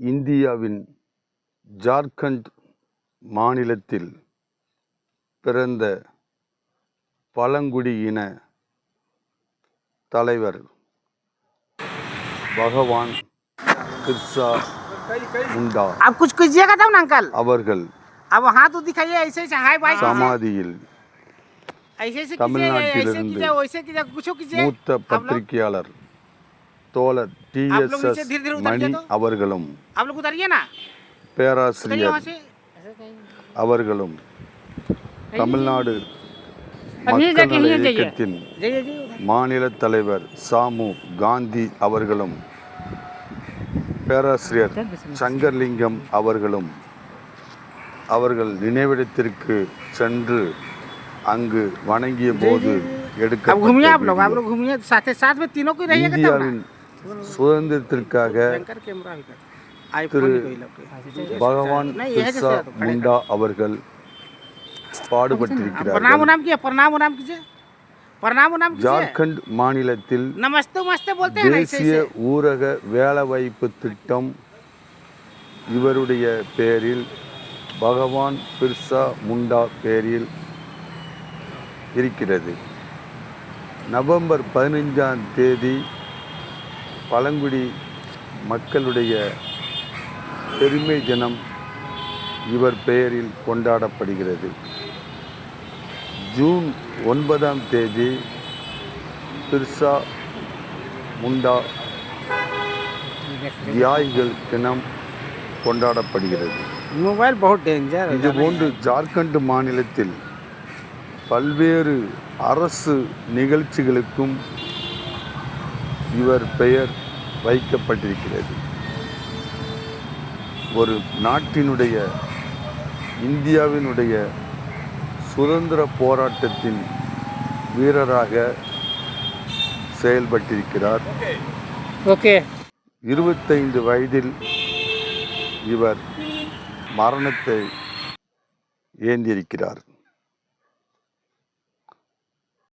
இந்தியாவின் ஜார்க்கண்ட் மாநிலத்தில் பிறந்த பழங்குடியின தலைவர் பகவான் பிர்சா முண்டா आप कुछ कीजिएगा तब ना अंकल அவர்கள் अब हाथ तो दिखाइए ऐसे ऐसे हाय बाय कीजिए। சமாதியில் ऐसे ऐसे कीजिए தமிழ்நாட்டிலிருந்து ऐसे कीजिए वैसे कीजिए कुछ कीजिए மூத்த आप लोग பத்திரிகையாளர் தோழர் டி எஸ் எஸ் மணி அவர்களும். பேராசிரியர் அவர்களும். தமிழ்நாடு மக்கள் இயக்கத்தின் மாநில தலைவர் சாமு காந்தி அவர்களும். பேராசிரியர் சங்கர்லிங்கம் அவர்களும். அவர்கள் நினைவிடத்திற்கு சென்று அங்கு வணங்கிய போது எடுக்க இந்தியாவின் சுதந்திரத்திற்காக திரு பகவான் முண்டா அவர்கள் ஜார்க்கண்ட் மாநிலத்தில் தேசிய ஊரக வேலைவாய்ப்பு திட்டம் இவருடைய பேரில் பகவான் பிர்சா முண்டா பேரில் இருக்கிறது. நவம்பர் பதினைஞ்சாம் தேதி பழங்குடி மக்களுடைய பெருமை தினம் இவர் பெயரில் கொண்டாடப்படுகிறது. ஜூன் ஒன்பதாம் தேதி பிர்சா முண்டா தியாகிகள் தினம் கொண்டாடப்படுகிறது. மொபைல் இது போன்று ஜார்க்கண்ட் மாநிலத்தில் பல்வேறு அரசு நிகழ்ச்சிகளுக்கும் இவர் பெயர் வைக்கப்பட்டிருக்கிறது. ஒரு நாட்டினுடைய இந்தியாவினுடைய சுதந்திர போராட்டத்தின் வீரராக செயல்பட்டிருக்கிறார். ओके இருபத்தைந்து வயதில் இவர் மரணத்தை ஏந்தியிருக்கிறார்